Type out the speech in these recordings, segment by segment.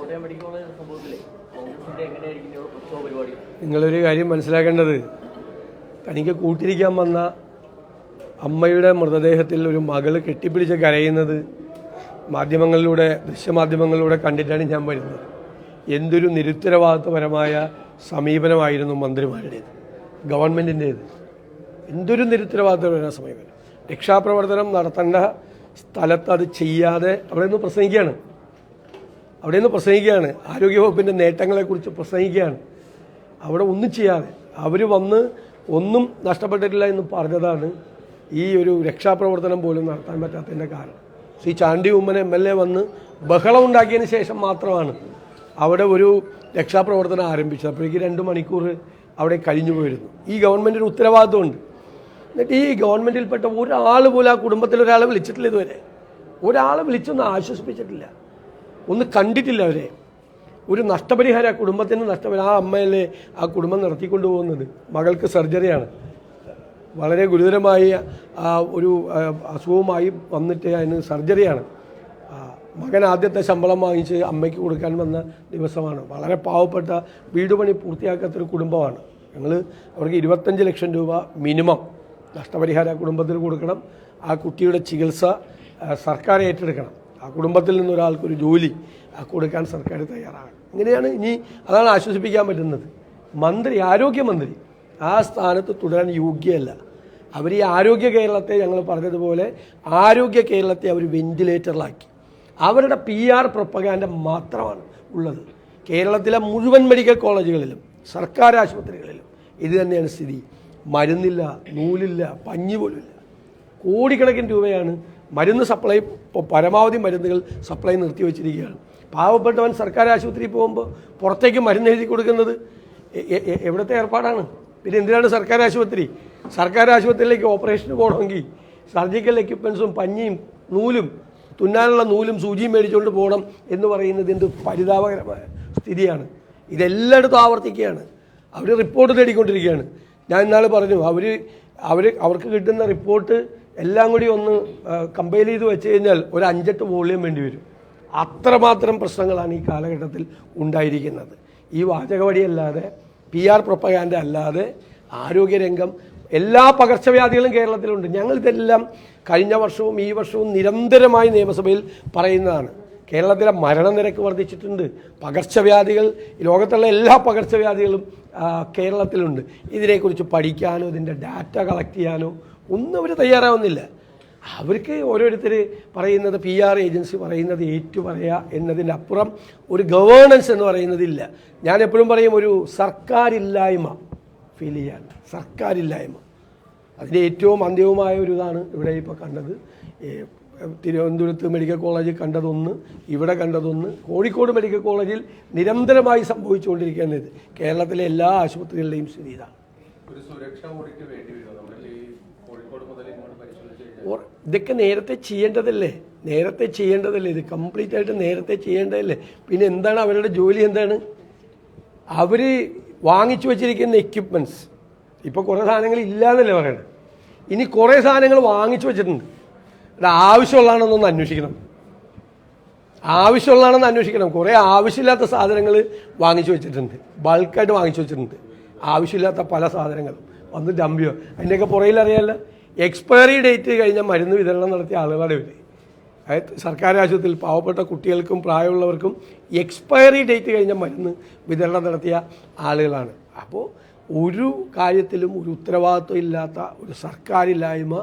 അല്ലേ medical college നിങ്ങളൊരു കാര്യം മനസ്സിലാക്കേണ്ടത്. തനിക്ക് കൂട്ടിരിക്കാൻ വന്ന അമ്മയുടെ മൃതദേഹത്തിൽ ഒരു മകൾ കെട്ടിപ്പിടിച്ച് കരയുന്നത് മാധ്യമങ്ങളിലൂടെ ദൃശ്യമാധ്യമങ്ങളിലൂടെ കണ്ടിട്ടാണ് ഞാൻ വരുന്നത്. എന്തൊരു നിരുത്തരവാദിത്വപരമായ സമീപനമായിരുന്നു മന്ത്രിമാരുടേത് ഗവൺമെന്റിന്റേത് എന്തൊരു നിരുത്തരവാദിത്വപരമായ സമീപനം. രക്ഷാപ്രവർത്തനം നടത്തേണ്ട സ്ഥലത്ത് അത് ചെയ്യാതെ അവിടെ നിന്ന് പ്രസംഗിക്കുകയാണ്. അവിടെ നിന്ന് പ്രസംഗിക്കുകയാണ്. ആരോഗ്യവകുപ്പിന്റെ നേട്ടങ്ങളെക്കുറിച്ച് പ്രസംഗിക്കുകയാണ്. അവിടെ ഒന്നും ചെയ്യാതെ. അവർ വന്ന് ഒന്നും നഷ്ടപ്പെട്ടിട്ടില്ല എന്ന് പറഞ്ഞതാണ് ഈ ഒരു രക്ഷാപ്രവർത്തനം പോലും നടത്താൻ പറ്റാത്തതിന്റെ കാരണം. Shri Chandy Oommen M L A വന്ന് ബഹളം ഉണ്ടാക്കിയതിന് ശേഷം മാത്രമാണ് അവിടെ ഒരു രക്ഷാപ്രവർത്തനം ആരംഭിച്ചത് അപ്പോഴേക്ക് രണ്ട് മണിക്കൂർ അവിടെ കഴിഞ്ഞു പോയിരുന്നു. ഈ ഗവൺമെന്റിന് ഉത്തരവാദിത്വമുണ്ട്. എന്നിട്ട് ഈ ഗവൺമെന്റിൽപ്പെട്ട ഒരാൾ പോലും ആ കുടുംബത്തിൽ ഒരാളെ വിളിച്ചിട്ടില്ല ഇതുവരെ. ഒരാളെ വിളിച്ചൊന്നും ആശ്വസിപ്പിച്ചിട്ടില്ല. ഒന്ന് കണ്ടിട്ടില്ല അവരെ. ഒരു നഷ്ടപരിഹാരം ആ കുടുംബത്തിന് നഷ്ടപരിഹാരം. ആ അമ്മയല്ലേ ആ കുടുംബം നടത്തിക്കൊണ്ടു പോകുന്നത് മകൾക്ക് സർജറിയാണ്. വളരെ ഗുരുതരമായ ഒരു അസുഖവുമായി വന്നിട്ട് അതിന് സർജറിയാണ്. മകൻ ആദ്യത്തെ ശമ്പളം വാങ്ങിച്ച് അമ്മയ്ക്ക് കൊടുക്കാൻ വന്ന ദിവസമാണ്. വളരെ പാവപ്പെട്ട വീട് പണി പൂർത്തിയാക്കാത്തൊരു കുടുംബമാണ്. ഞങ്ങൾ അവർക്ക് ഇരുപത്തഞ്ച് ലക്ഷം രൂപ മിനിമം നഷ്ടപരിഹാര കുടുംബത്തിൽ കൊടുക്കണം. ആ കുട്ടിയുടെ ചികിത്സ സർക്കാർ ഏറ്റെടുക്കണം. ആ കുടുംബത്തിൽ നിന്ന് ഒരാൾക്കൊരു ജോലി കൊടുക്കാൻ സർക്കാർ തയ്യാറാകണം. ഇങ്ങനെയാണ് ഇനി അതാണ് ആശ്വസിപ്പിക്കാൻ പറ്റുന്നത്. മന്ത്രി ആരോഗ്യമന്ത്രി ആ സ്ഥാനത്ത് തുടരാൻ യോഗ്യമല്ല അവർ ഈ ആരോഗ്യ കേരളത്തെ ഞങ്ങൾ പറഞ്ഞതുപോലെ ആരോഗ്യ കേരളത്തെ അവർ വെന്റിലേറ്ററിലാക്കി. അവരുടെ പി ആർ പ്രൊപ്പഗാൻഡ മാത്രമാണ് ഉള്ളത്. കേരളത്തിലെ മുഴുവൻ മെഡിക്കൽ കോളേജുകളിലും സർക്കാർ ആശുപത്രികളിലും ഇത് തന്നെയാണ് സ്ഥിതി. മരുന്നില്ല നൂലില്ല പഞ്ഞി പോലുമില്ല. കോടിക്കണക്കിന് രൂപയാണ് മരുന്ന് സപ്ലൈ പരമാവധി മരുന്നുകൾ സപ്ലൈ നിർത്തി വെച്ചിരിക്കുകയാണ്. പാവപ്പെട്ടവൻ സർക്കാർ ആശുപത്രിയിൽ പോകുമ്പോൾ പുറത്തേക്ക് മരുന്ന് എഴുതി കൊടുക്കുന്നത് എവിടുത്തെ ഏർപ്പാടാണ്? പിന്നെ എന്തിനാണ് സർക്കാർ ആശുപത്രി? സർക്കാർ ആശുപത്രിയിലേക്ക് ഓപ്പറേഷന് പോകണമെങ്കിൽ സർജിക്കൽ എക്യുപ്മെൻസും പഞ്ഞിയും നൂലും തുന്നാനുള്ള നൂലും സൂചിയും മേടിച്ചുകൊണ്ട് പോകണം എന്ന് പറയുന്നത് എന്ത് പരിതാപകരമായ സ്ഥിതിയാണ്. ഇതെല്ലായിടത്തും ആവർത്തിക്കുകയാണ്. അവർ റിപ്പോർട്ട് തേടിക്കൊണ്ടിരിക്കുകയാണ്. ഞാൻ ഇന്നാൾ പറഞ്ഞു അവർ അവർ അവർക്ക് കിട്ടുന്ന റിപ്പോർട്ട് എല്ലാം കൂടി ഒന്ന് കമ്പയർ ചെയ്ത് വെച്ച് കഴിഞ്ഞാൽ ഒരു അഞ്ചെട്ട് വോളിയം വേണ്ടി വരും. അത്രമാത്രം പ്രശ്നങ്ങളാണ് ഈ കാലഘട്ടത്തിൽ ഉണ്ടായിരിക്കുന്നത്. ഈ വാചകവടിയല്ലാതെ പി ആർ പ്രൊപ്പഗാൻഡ അല്ലാതെ ആരോഗ്യരംഗം എല്ലാ പകർച്ചവ്യാധികളും കേരളത്തിലുണ്ട്. ഞങ്ങൾ ഇതെല്ലാം കഴിഞ്ഞ വർഷവും ഈ വർഷവും നിരന്തരമായി നിയമസഭയിൽ പറയുന്നതാണ്. കേരളത്തിലെ മരണനിരക്ക് വർദ്ധിച്ചിട്ടുണ്ട്. പകർച്ചവ്യാധികൾ ലോകത്തുള്ള എല്ലാ പകർച്ചവ്യാധികളും കേരളത്തിലുണ്ട്. ഇതിനെക്കുറിച്ച് പഠിക്കാനോ ഇതിന്റെ ഡാറ്റ കളക്ട് ചെയ്യാനോ ഒന്നും അവർ തയ്യാറാവുന്നില്ല. അവർക്ക് ഓരോരുത്തർ പറയുന്നത് പി ആർ ഏജൻസി പറയുന്നത് ഏറ്റു പറയുക എന്നതിന്റെ അപ്പുറം ഒരു ഗവേണൻസ് എന്ന് പറയുന്നതില്ല. ഞാൻ എപ്പോഴും പറയും ഒരു സർക്കാരില്ലായ്മ. ഫീൽ ചെയ്യാറുണ്ട് സർക്കാരില്ലായ്മ. അതിന്റെ ഏറ്റവും അന്ത്യവുമായ ഒരു ഇതാണ് ഇവിടെ ഇപ്പോൾ കണ്ടത്. തിരുവനന്തപുരത്ത് മെഡിക്കൽ കോളേജിൽ കണ്ടതൊന്ന് ഇവിടെ കണ്ടതൊന്ന് കോഴിക്കോട് മെഡിക്കൽ കോളേജിൽ നിരന്തരമായി സംഭവിച്ചുകൊണ്ടിരിക്കുകയാണ് ഇത് കേരളത്തിലെ എല്ലാ ആശുപത്രികളിലെയും സ്ഥിതി ഇതാണ്. ഇതൊക്കെ നേരത്തെ ചെയ്യേണ്ടതല്ലേ? നേരത്തെ ചെയ്യേണ്ടതല്ലേ? ഇത് കംപ്ലീറ്റ് ആയിട്ട് നേരത്തെ ചെയ്യേണ്ടതല്ലേ? പിന്നെ എന്താണ് അവരുടെ ജോലി എന്താണ്? അവർ വാങ്ങിച്ചു വെച്ചിരിക്കുന്ന എക്യുപ്മെന്റ്സ് ഇപ്പോൾ കുറേ സാധനങ്ങൾ ഇല്ലയെന്നല്ലേ പറയണത് ഇനി കുറേ സാധനങ്ങൾ വാങ്ങിച്ചു വെച്ചിട്ടുണ്ട്. അത് ആവശ്യമുള്ളതാണെന്നൊന്ന് അന്വേഷിക്കണം. ആവശ്യമുള്ളതാണെന്ന് അന്വേഷിക്കണം. കുറേ ആവശ്യമില്ലാത്ത സാധനങ്ങൾ വാങ്ങിച്ചു വെച്ചിട്ടുണ്ട്. ബൾക്കായിട്ട് വാങ്ങിച്ചു വെച്ചിട്ടുണ്ട്. ആവശ്യമില്ലാത്ത പല സാധനങ്ങളും വന്ന് ഡംപിയോ അതിന്റെയൊക്കെ പുറയിൽ അറിയാമല്ലോ എക്സ്പയറി ഡേറ്റ് കഴിഞ്ഞ മരുന്ന് വിതരണം നടത്തിയ ആളുകളുടെ അതായത് സർക്കാർ ആശുപത്രിയിൽ പാവപ്പെട്ട കുട്ടികൾക്കും പ്രായമുള്ളവർക്കും എക്സ്പയറി ഡേറ്റ് കഴിഞ്ഞ മരുന്ന് വിതരണം നടത്തിയ ആളുകളാണ്. അപ്പോൾ ഒരു കാര്യത്തിലും ഒരു ഉത്തരവാദിത്വം ഇല്ലാത്ത ഒരു സർക്കാരില്ലായ്മ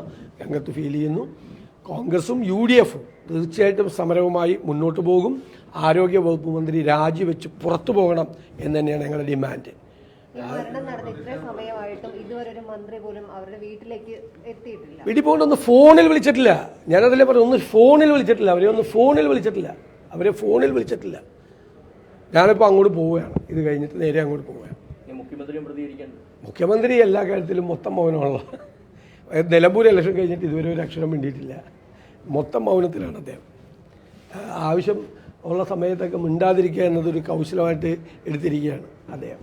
രംഗത്ത് ഫീൽ ചെയ്യുന്നു. കോൺഗ്രസും യു ഡി എഫും തീർച്ചയായിട്ടും സമരവുമായി മുന്നോട്ട് പോകും. ആരോഗ്യ വകുപ്പ് മന്ത്രി രാജിവെച്ച് പുറത്തു പോകണം എന്ന് തന്നെയാണ് ഞങ്ങളുടെ ഡിമാൻഡ് നടന്ന ഇത്രയും സമയമായിട്ടും ഇതുവരെ ഒരു മന്ത്രി പോലും അവരുടെ വീട്ടിലേക്ക് എത്തിയിട്ടില്ല. വീട്ടിൽ പോകേണ്ട ഒന്ന് ഫോണിൽ വിളിച്ചിട്ടില്ല. ഞാനതിലെ പറഞ്ഞു ഒന്ന് ഫോണിൽ വിളിച്ചിട്ടില്ല. അവരെ ഒന്ന് ഫോണിൽ വിളിച്ചിട്ടില്ല. അവരെ ഫോണിൽ വിളിച്ചിട്ടില്ല. ഞാനിപ്പോൾ അങ്ങോട്ട് പോവുകയാണ്. ഇത് കഴിഞ്ഞിട്ട് നേരെ അങ്ങോട്ട് പോവുകയാണ്. മുഖ്യമന്ത്രി എല്ലാ കാര്യത്തിലും മൊത്തം മൗനമുള്ള നിലമ്പൂർ ഇലക്ഷൻ കഴിഞ്ഞിട്ട് ഇതുവരെ ഒരു അക്ഷരം വേണ്ടിയിട്ടില്ല മൊത്തം മൗനത്തിലാണ് അദ്ദേഹം. ആവശ്യം ഉള്ള സമയത്തൊക്കെ മിണ്ടാതിരിക്കുക എന്നതൊരു കൗശലമായിട്ട് എടുത്തിരിക്കുകയാണ് അദ്ദേഹം.